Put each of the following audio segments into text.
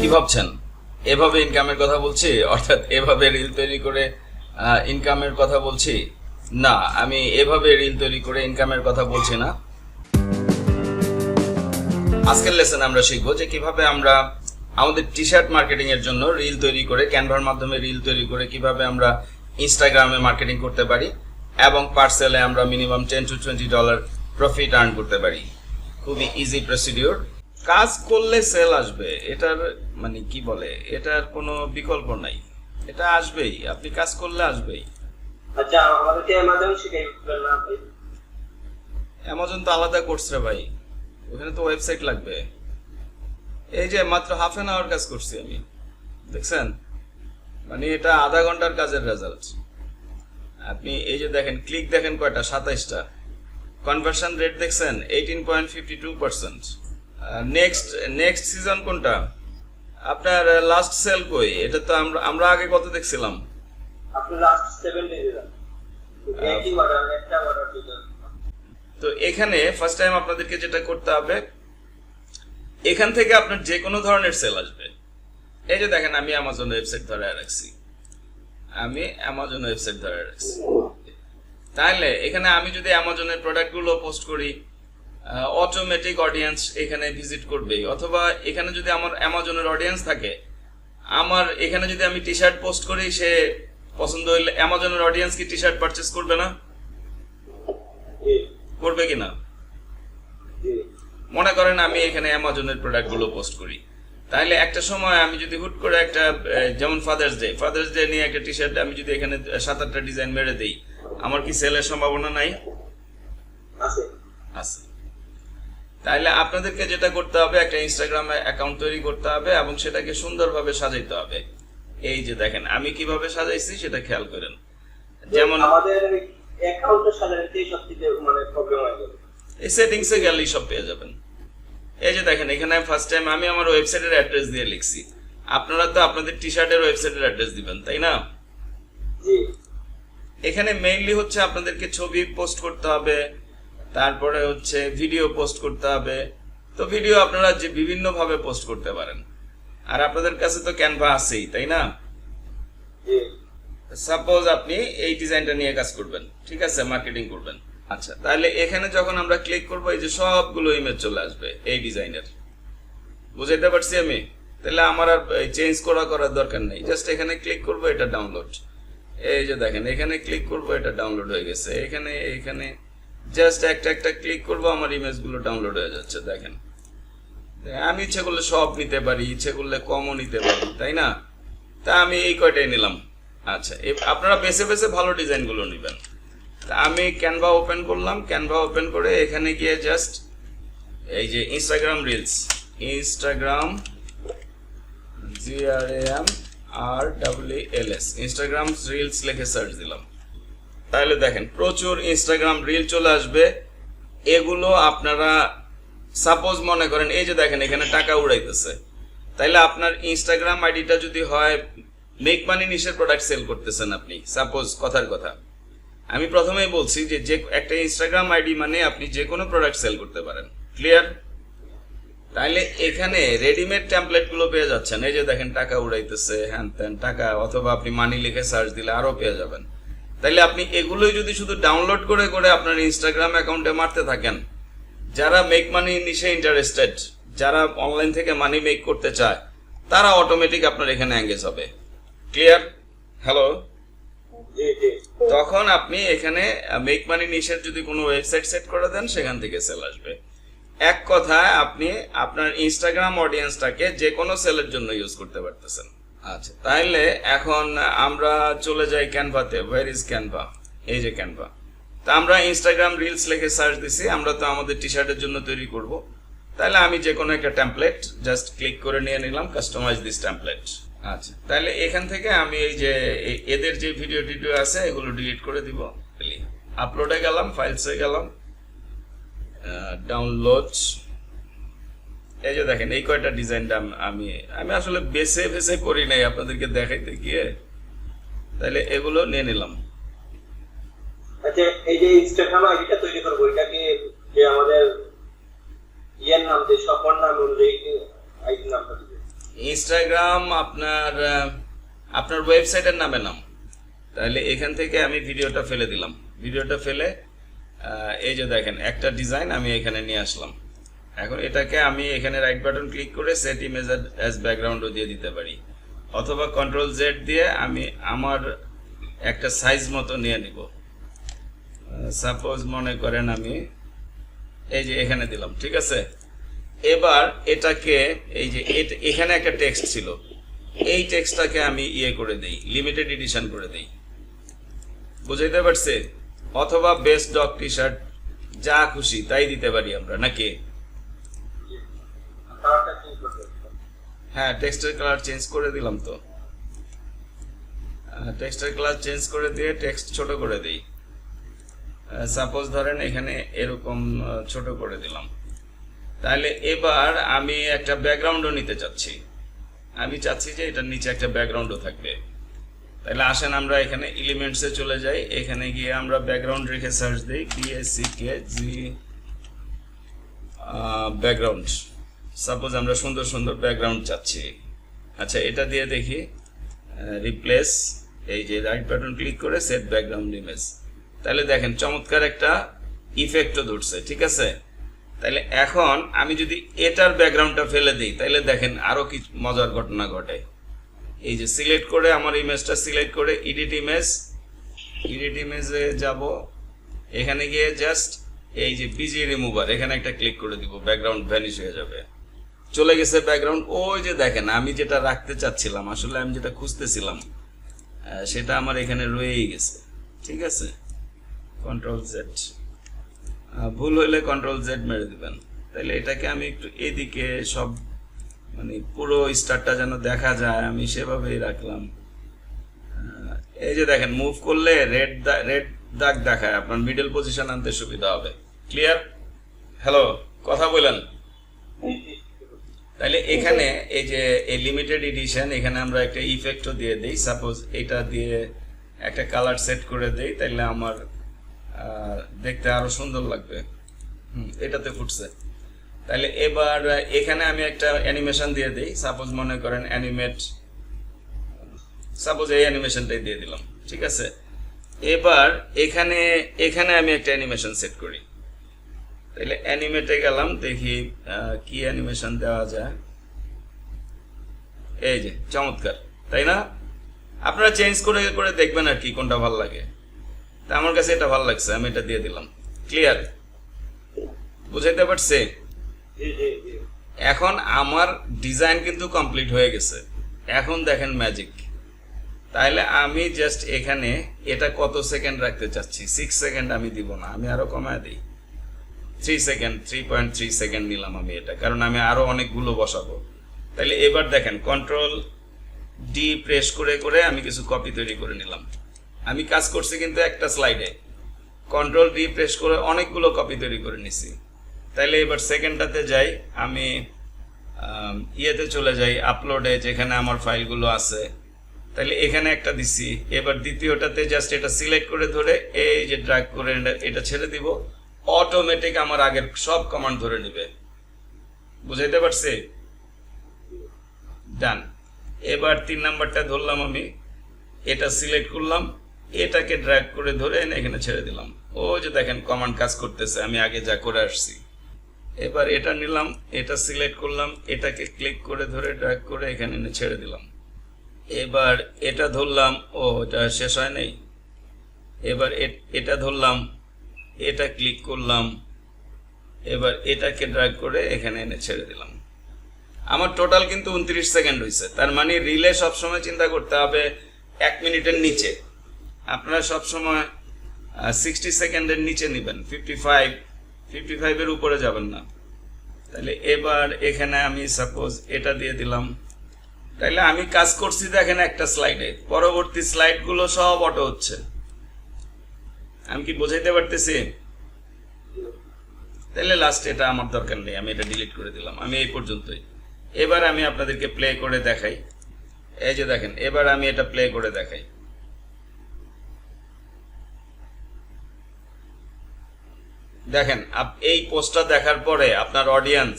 কি ভাবছেন? এভাবে ইনকামের কথা বলছি? অর্থাৎ এভাবে রিল তৈরি করে ইনকামের কথা বলছি? না, আমি এভাবে রিল তৈরি করে ইনকামের কথা বলছি না। আজকের লেসন আমরা শিখব যে কীভাবে আমরা আমাদের টি শার্ট মার্কেটিং এর জন্য রিল তৈরি করে ক্যানভার মাধ্যমে রিল তৈরি করে কীভাবে আমরা ইনস্টাগ্রামে মার্কেটিং করতে পারি এবং পার্সেলে আমরা minimum ten to twenty dollar profit earn করতে পারি। খুবই ইজি প্রসিডিওর কাজ করলে সেল আসবে এটার মানে কি বলে এটার কোনো বিকল্প নাই। এটা আসবেই আপনি কাজ করলে আসবেই। আচ্ছা আমাদেরকে অ্যামাজন শিখাইবেন না অ্যামাজন তো আলাদা করছে রে ভাই ওখানে তো ওয়েবসাইট লাগবে। এই যে মাত্র হাফ অ্যান আওয়ার কাজ করছি আমি দেখছেন? মানে এটা আধা ঘণ্টার কাজের রেজাল্ট আপনি এই যে দেখেন ক্লিক দেখেন কয়টা? সাতাইশটা। কনভার্সন রেট দেখছেন eighteen point fifty two percent next next season কোনটা? আপনার লাস্ট সেল কই? এটা তো আমরা আমরা আগে কত দেখছিলাম? তো এখানে ফার্স্ট টাইম আপনাদেরকে যেটা করতে হবে এখান থেকে আপনার যে কোনো ধরনের সেল আসবে। এই যে দেখেন আমি অ্যামাজন ওয়েবসাইট ধরে রাখছি। আমি অ্যামাজন ওয়েবসাইট ধরে রাখছি। তাহলে এখানে আমি যদি অ্যামাজনের প্রোডাক্টগুলো পোস্ট করি অটোমেটিক অডিয়েন্স এখানে ভিজিট করবেই। অথবা এখানে যদি আমার অ্যামাজনের অডিয়েন্স থাকে আমার এখানে যদি আমি টি শার্ট পোস্ট করি সে পছন্দ হইলে অ্যামাজনের অডিয়েন্স কি টি শার্ট পারচেস করবে না? করবে কি না? মনে করেন আমি এখানে অ্যামাজনের প্রোডাক্টগুলো পোস্ট করি। তাহলে একটা সময় আমি যদি হুট করে একটা যেমন ফাদার্স ডে ফাদার্স ডে নিয়ে একটা টি শার্ট আমি যদি এখানে সাত আটটা ডিজাইন মেরে দিই আমার কি সেলের সম্ভাবনা নাই? আছে। আছে। তাহলে আপনাদেরকে যেটা করতে হবে একটা ইনস্টাগ্রামে অ্যাকাউন্ট তৈরি করতে হবে এবং সেটাকে সুন্দরভাবে সাজাইতে হবে। এই যে দেখেন আমি কীভাবে সাজাইছি সেটা খেয়াল করেন। যেমন আমাদের অ্যাকাউন্টের সাজানোতেই সবথেকে মানে প্রবলেম হয়ে এই সেটিংসে গেলেই সব পেয়ে যাবেন। এই যে দেখেন এখানে ফার্স্ট টাইম আমি আমার ওয়েবসাইটের অ্যাড্রেস দিয়ে লিখছি। আপনারা তো আপনাদের টি শার্টের ওয়েবসাইটের অ্যাড্রেস দিবেন তাই না? জি। এখানে মেইনলি হচ্ছে আপনাদেরকে ছবি পোস্ট করতে হবে তারপরে হচ্ছে ভিডিও পোস্ট করতে হবে। তো ভিডিও আপনারা যে বিভিন্ন ভাবে পোস্ট করতে পারেন। আর আপনাদের কাছে তো ক্যানভা আছেই তাই না? সাপোজ আপনি এই ডিজাইনটা নিয়ে কাজ করবেন ঠিক আছে? মার্কেটিং করবেন। আচ্ছা তাহলে এখানে যখন আমরা ক্লিক করব এই যে সবগুলো ইমেজ চলে আসবে এই ডিজাইনের বুঝাইতে পারছি আমি? তাহলে আমার আর চেঞ্জ করা করার দরকার নেই। জাস্ট এখানে ক্লিক করব এটা ডাউনলোড এই যে দেখেন এখানে ক্লিক করব এটা ডাউনলোড হয়ে গেছে। এখানে এখানে জাস্ট একটা একটা ক্লিক করব, আমার ইমেজগুলো ডাউনলোড হয়ে যাচ্ছে, দেখেন। আমি ইচ্ছে করলে সব নিতে পারি, ইচ্ছে করলে কমও নিতে পারি, তাই না? তা আমি এই কয়টাই নিলাম। আচ্ছা আপনারা বেছে বেছে ভালো ডিজাইনগুলো নেবেন। তা আমি ক্যানভা ওপেন করলাম ক্যানভা ওপেন করে এখানে গিয়ে জাস্ট এই যে Instagram reels Instagram G R M R W L S Instagram reels লিখে সার্চ দিলাম। তাহলে দেখেন, প্রচুর ইনস্টাগ্রাম রিল চলে আসবে। এগুলো আপনারা সাপোজ মনে করেন, এই যে দেখেন, এখানে টাকা উড়াইতেছে। তাইলে আপনার ইনস্টাগ্রাম আইডিটা যদি হয় মেক মানি নিশের প্রোডাক্ট সেল করতেছেন আপনি সাপোজ কথার কথা। আমি প্রথমেই বলছি যে যে একটা ইনস্টাগ্রাম আইডি মানে আপনি যে কোনো প্রোডাক্ট সেল করতে পারেন। ক্লিয়ার তাইলে এখানে রেডিমেড টেমপ্লেটগুলো পেয়ে যাচ্ছেন। এই যে দেখেন, টাকা উড়াইতেছে, হ্যান ত্যান, টাকা, অথবা আপনি মানি লিখে সার্চ দিলে আরও পেয়ে যাবেন। তাইলে আপনি এগুলোই যদি শুধু ডাউনলোড করে করে আপনার ইনস্টাগ্রাম অ্যাকাউন্টে মারতে থাকেন যারা মেক মানি নিশে ইন্টারেস্টেড যারা অনলাইন থেকে মানি মেক করতে চায় তারা অটোমেটিক আপনার এখানে অ্যাঙ্গেজ হবে। ক্লিয়ার হ্যালো তখন আপনি এখানে মেক মানি নিশের যদি কোনো ওয়েবসাইট সেট করে দেন সেখান থেকে সেল আসবে। এক কথায় আপনি আপনার ইনস্টাগ্রাম অডিয়েন্সটাকে যে কোনো সেলের জন্য ইউজ করতে পারতেছেন। আচ্ছা তাহলে এখন আমরা চলে যাই ক্যানভাতে। ওয়ার ইজ ক্যানভা এই যে ক্যানভা তা আমরা ইনস্টাগ্রাম রিলস লিখে সার্চ দিছি, আমরা তো আমাদের টি শার্টের জন্য তৈরি করব। তাহলে আমি যে কোনো একটা টেমপ্লেট জাস্ট ক্লিক করে নিয়ে নিলাম কাস্টমাইজ দিস টেমপ্লেট আচ্ছা তাহলে এখান থেকে আমি এই যে এদের যে ভিডিও টিডিও আছে, এগুলো ডিলিট করে দিব। আপলোডে গেলাম ফাইলসে গেলাম। ডাউনলোড এই যে দেখেন এই কয়টা ডিজাইনটা আমি আমি আসলে বেছে বেছে করি নাই আপনাদেরকে দেখাইতে গিয়ে। তাহলে এগুলো নিয়ে নিলাম। আচ্ছা এই যে ইনস্টাগ্রাম আইডিটা তৈরি করব এটা কি যে আমাদের ইয়ের নাম যে সফর নাম অনুযায়ী আইডি নামটা ইনস্টাগ্রাম আপনার আপনার ওয়েবসাইটের নামে নাম। তাহলে এখান থেকে আমি ভিডিওটা ফেলে দিলাম। ভিডিওটা ফেলে এই যে দেখেন একটা ডিজাইন আমি এখানে নিয়ে আসলাম। এখন এটাকে আমি এখানে রাইট বাটন ক্লিক করে সেট ইমেজ অ্যাজ ব্যাকগ্রাউন্ডও দিয়ে দিতে পারি। অথবা কন্ট্রোল জেড দিয়ে আমি আমার একটা সাইজ মতো নিয়ে নিব। সাপোজ মনে করেন আমি এই যে এখানে দিলাম, ঠিক আছে? এবার এটাকে এই যে এখানে একটা টেক্সট ছিল। এই টেক্সটটাকে আমি ইয়ে করে দেই লিমিটেড এডিশন করে দেই। বুঝাইতে পারছে? অথবা বেস্ট ডগ টি শার্ট যা খুশি তাই দিতে পারি আমরা, নাকি কালারটা চেঞ্জ করতে হবে। হ্যাঁ টেক্সটের কালার চেঞ্জ করে দিলাম তো। টেক্সটের কালার চেঞ্জ করে দিয়ে টেক্সট ছোট করে দেই। সাপোজ ধরেন এখানে এরকম ছোট করে দিলাম। তাহলে এবার আমি একটা ব্যাকগ্রাউন্ডও নিতে চাচ্ছি। আমি চাচ্ছি যে এটার নিচে একটা ব্যাকগ্রাউন্ডও থাকবে। তাহলে আসেন আমরা এখানে এলিমেন্টসে চলে যাই। এখানে গিয়ে আমরা ব্যাকগ্রাউন্ড রেখে সার্চ দিই BSC K G background suppose আমরা সুন্দর সুন্দর ব্যাকগ্রাউন্ড চাচ্ছি। আচ্ছা এটা দিয়ে দেখি রিপ্লেস এই যে রাইট বাটন ক্লিক করে সেট ব্যাকগ্রাউন্ড ইমেজ তাহলে দেখেন, চমৎকার একটা ইফেক্টও ধরছে, ঠিক আছে? তাহলে এখন আমি যদি এটার ব্যাকগ্রাউন্ডটা ফেলে দিই, তাহলে দেখেন আরও কি মজার ঘটনা ঘটে। এই যে সিলেক্ট করে আমার ইমেজটা সিলেক্ট করে এডিট ইমেজ এডিট ইমেজে যাব। এখানে গিয়ে জাস্ট এই যে বিজি রিমুভার এখানে একটা ক্লিক করে দিব ব্যাকগ্রাউন্ড ভ্যানিশ হয়ে যাবে। চলে গেছে ব্যাকগ্রাউন্ড ওই যে দেখেন, আমি যেটা রাখতে চাচ্ছিলাম, আসলে আমি যেটা খুঁজতেছিলাম সেটা আমার এখানে রয়েই গেছে। ঠিক আছে? কন্ট্রোল জেড ভুল হইলে কন্ট্রোল জেড মেরে দিবেন। তাহলে এটাকে আমি একটু এদিকে সব মানে পুরো স্টারটা যেন দেখা যায়, আমি সেভাবেই রাখলাম। এই যে দেখেন মুভ করলে রেড রেড দাগ দেখায়, আপনার মিডল পজিশন আনতে সুবিধা হবে। ক্লিয়ার হ্যালো কথা বলেন। তাহলে এখানে এই যে এই লিমিটেড এডিশন এখানে আমরা একটা ইফেক্টও দিয়ে দেই। সাপোজ এটা দিয়ে একটা কালার সেট করে দেই তাহলে আমার দেখতে আরও সুন্দর লাগবে। হুম, এটাতে ফুটছে। তাহলে এবার এখানে আমি একটা অ্যানিমেশন দিয়ে দিই। সাপোজ মনে করেন অ্যানিমেট সাপোজ এই অ্যানিমেশনটাই দিয়ে দিলাম। ঠিক আছে? এবার এখানে এখানে আমি একটা অ্যানিমেশন সেট করি। তাহলে অ্যানিমেটে গেলাম দেখি কি অ্যানিমেশন দেওয়া যায়। এই যে চমৎকার তাই না? আপনারা চেঞ্জ করে করে দেখবেন আর কি কোনটা ভালো লাগে। তা আমার কাছে এটা ভালো লাগছে আমি এটা দিয়ে দিলাম। ক্লিয়ার বুঝাইতে পারছে? এখন আমার ডিজাইন কিন্তু কমপ্লিট হয়ে গেছে। এখন দেখেন ম্যাজিক তাহলে আমি জাস্ট এখানে এটা কত সেকেন্ড রাখতে চাচ্ছি? সিক্স সেকেন্ড আমি দিব না আমি আরও কমায় দিই। Three second three point three second নিলাম আমি এটা, কারণ আমি আরও অনেকগুলো বসাবো। তাহলে এবার দেখেন কন্ট্রোল ডি প্রেস করে করে আমি কিছু কপি তৈরি করে নিলাম। আমি কাজ করছি কিন্তু একটা স্লাইডে কন্ট্রোল ডি প্রেস করে অনেকগুলো কপি তৈরি করে নিছি। তাইলে এবার সেকেন্ডটাতে যাই, আমি ইয়েতে চলে যাই আপলোডে যেখানে আমার ফাইলগুলো আছে। তাহলে এখানে একটা দিছি, এবার দ্বিতীয়টাতে জাস্ট এটা সিলেক্ট করে ধরে এই যে ড্রাগ করে এটা ছেড়ে দিব। অটোমেটিক আমার আগের সব কমান্ড ধরে নেবে। বুঝাইতে পারছি? ডান এবার তিন নাম্বারটা ধরলাম আমি। এটা সিলেক্ট করলাম। এটাকে ড্র্যাগ করে ধরে এনে এখানে ছেড়ে দিলাম। ও যে দেখেন কমান্ড কাজ করতেছে, আমি আগে যা করে আসছি। এবার এটা নিলাম, এটা সিলেক্ট করলাম, এটাকে ক্লিক করে ধরে ড্র্যাগ করে এখানে এনে ছেড়ে দিলাম। এবার এটা ধরলাম, ও, এটা শেষ হয় নাই। এবার এটা ধরলাম এটা ক্লিক করলাম। এবার এটাকে ড্র্যাগ করে এখানে এনে ছেড়ে দিলাম। আমার টোটাল কিন্তু উনত্রিশ সেকেন্ড হয়েছে তার মানে রিলে সবসময় চিন্তা করতে হবে এক মিনিটের নিচে। আপনারা সবসময় সিক্সটি সেকেন্ডের নিচে নেবেন। ফিফটি ফাইভ ফিফটি ফাইভের উপরে যাবেন না। তাহলে এবার এখানে আমি সাপোজ এটা দিয়ে দিলাম। তাহলে আমি কাজ করছি দেখেন একটা স্লাইডে পরবর্তী স্লাইডগুলো সব অটো হচ্ছে। আমি কি বোঝাইতে পারতেছি? তাহলে লাস্ট এটা আমার দরকার নেই, আমি এটা ডিলিট করে দিলাম, আমি এই পর্যন্তই। এবার আমি আপনাদেরকে প্লে করে দেখাই। এই যে দেখেন, এবার আমি এটা প্লে করে দেখাই। দেখেন এই পোস্টটা দেখার পরে আপনার অডিয়েন্স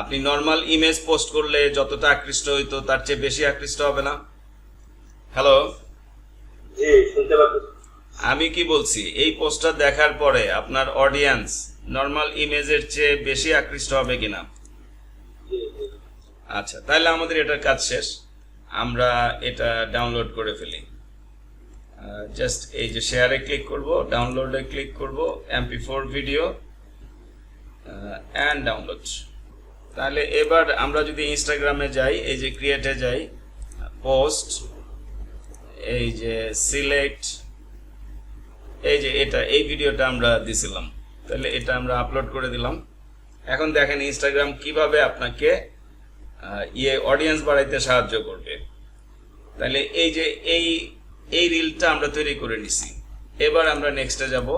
আপনি নর্মাল ইমেজ পোস্ট করলে যতটা আকৃষ্ট হইতো তার চেয়ে বেশি আকৃষ্ট হবে না? হ্যালো জি, শুনতে পাচ্ছি। আমি কি বলছি? এই পোস্টটা দেখার পরে আপনার অডিয়েন্স নর্মাল ইমেজের চেয়ে বেশি আকৃষ্ট হবে কিনা? আচ্ছা তাহলে আমাদের এটার কাজ শেষ। আমরা এটা ডাউনলোড করে ফেলি। জাস্ট এই যে শেয়ারে ক্লিক করব ডাউনলোডে ক্লিক করব MP four video and download তাহলে এবার আমরা যদি ইনস্টাগ্রামে যাই, এই যে ক্রিয়েটে যাই পোস্ট এই যে সিলেক্ট এই যে এটা, এই ভিডিওটা আমরা দিছিলাম। তাহলে এটা আমরা আপলোড করে দিলাম। এখন দেখেন ইনস্টাগ্রাম কীভাবে আপনাকে ইয়ে অডিয়েন্স বাড়াইতে সাহায্য করবে। তাহলে এই যে এই এই রিলটা আমরা তৈরি করে নিছি। এবার আমরা নেক্সটে যাব।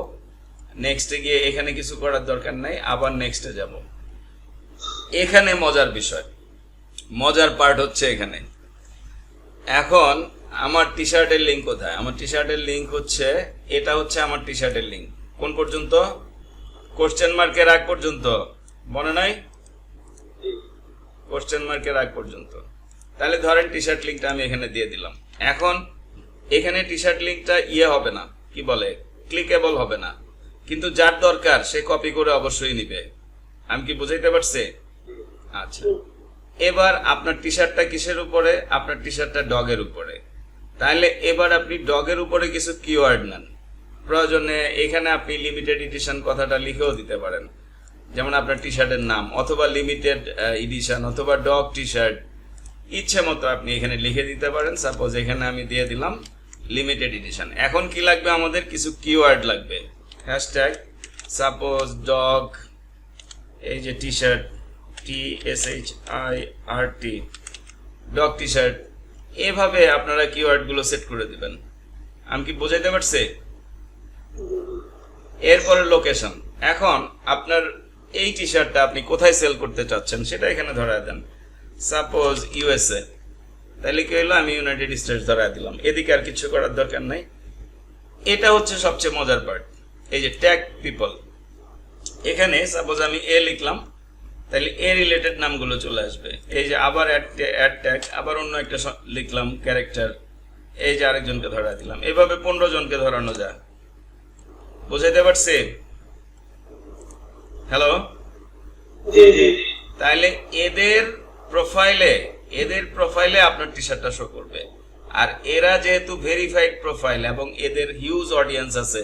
নেক্সটে গিয়ে এখানে কিছু করার দরকার নাই, আবার নেক্সটে যাব। এখানে মজার বিষয়। মজার পার্ট হচ্ছে এখানে। এখন আমার টি শার্টের লিঙ্ক কোথায়? আমার টি শার্টের লিঙ্ক হচ্ছে এটা হচ্ছে আমার টি শার্টের লিঙ্ক কোন পর্যন্ত? কোশ্চেন মার্কের আগ পর্যন্ত। মনে নাই? কোশ্চেন মার্কের আগ পর্যন্ত। তাহলে ধরেন টি শার্ট লিঙ্কটা আমি এখানে দিয়ে দিলাম। এখন এখানে টি শার্ট লিঙ্কটা ইয়ে হবে না। কি বলে? ক্লিকেবল হবে না। কিন্তু যার দরকার সে কপি করে অবশ্যই নিবে। আমি কি বুঝাইতে পারছি? আচ্ছা। এবার আপনার টি শার্টটা কিসের উপরে? আপনার টি শার্টটা ডগের উপরে। তাহলে এবার আপনি ডগের উপরে কিছু কিওয়ার্ড নেন। প্রয়োজনে এখানে আপনি লিমিটেড এডিশন কথাটা লিখেও দিতে পারেন। যেমন আপনার টি শার্টের নাম, অথবা লিমিটেড এডিশন অথবা ডগ টি শার্ট ইচ্ছে মতো আপনি এখানে লিখে দিতে পারেন। সাপোজ এখানে আমি দিয়ে দিলাম লিমিটেড এডিশন এখন কি লাগবে আমাদের? কিছু কিওয়ার্ড লাগবে। হ্যাশট্যাগ সাপোজ ডগ এই যে T shirt T S H I R T dog T shirt এভাবে আপনারা কিওয়ার্ডগুলো সেট করে দিবেন। আমি কি বোঝাইতে পারছি? এরপরে লোকেশন এখন আপনার এই টি শার্টটা আপনি কোথায় সেল করতে চাচ্ছেন সেটা এখানে ধরায় দেন। সাপোজ ইউএসএ তাহলে কি হলো আমি ইউনাইটেড স্টেটস ধরায় দিলাম। এদিকে আর কিছু করার দরকার নাই। এটা হচ্ছে সবচেয়ে মজার পার্ট এই যে ট্যাগ পিপল এখানে সাপোজ আমি এ লিখলাম। তাহলে এ রিলেটেড নামগুলো চলে আসবে। এই যে আবার অ্যাড ট্যাগ আবার অন্য একটা লিখলাম ক্যারেক্টার এই যে আরেকজনকে ধরা দিলাম। এভাবে পনেরো জনকে ধরানো যায়। বুঝাইতে পারছি? হ্যালো জি জি। তাহলে এদের প্রোফাইলে এদের প্রোফাইলে আপনার টি শার্টটা শো করবে। আর এরা যেহেতু ভেরিফাইড প্রোফাইল এবং এদের হিউজ অডিয়েন্স আছে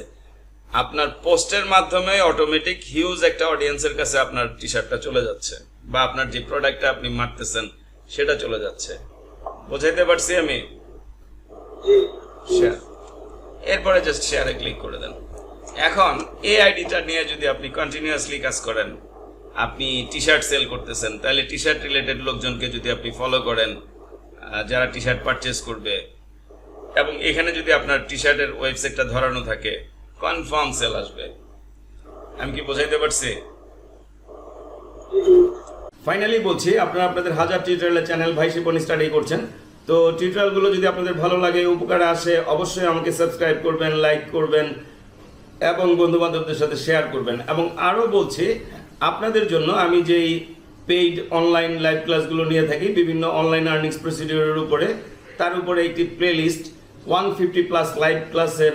আপনার পোস্টের মাধ্যমে অটোমেটিক হিউজ একটা অডিয়েন্সের কাছে আপনার টি শার্টটা চলে যাচ্ছে বা আপনার যে প্রোডাক্টটা আপনি মারতেছেন সেটা চলে যাচ্ছে। বোঝাইতে পারছি আমি? এরপরে জাস্ট শেয়ারে ক্লিক করে দেন। এখন এই আইডিটা নিয়ে যদি আপনি কন্টিনিউয়াসলি কাজ করেন, আপনি টি শার্ট সেল করতেছেন, তাহলে টি শার্ট রিলেটেড লোকজনকে যদি আপনি ফলো করেন যারা টি শার্ট পারচেস করবে, এবং এখানে যদি আপনার টি শার্টের ওয়েবসাইটটা ধরানো থাকে কনফার্ম সেল আসবে। আমি কি বোঝাইতে পারছি? ফাইনালি বলছি, আপনারা আপনাদের হাজার টিউটোরিয়ালের চ্যানেল ভাই শিপন স্টাডি করছেন। তো টিউটোরিয়ালগুলো যদি আপনাদের ভালো লাগে, উপকারে আসে, অবশ্যই আমাকে সাবস্ক্রাইব করবেন লাইক করবেন, এবং বন্ধু বান্ধবদের সাথে শেয়ার করবেন। এবং আরও বলছি, আপনাদের জন্য আমি যেই পেইড অনলাইন লাইভ ক্লাসগুলো নিয়ে থাকি, বিভিন্ন অনলাইন আর্নিংস প্রসিডিওরের উপরে, তার উপরে একটি playlist one fifty plus live ক্লাসের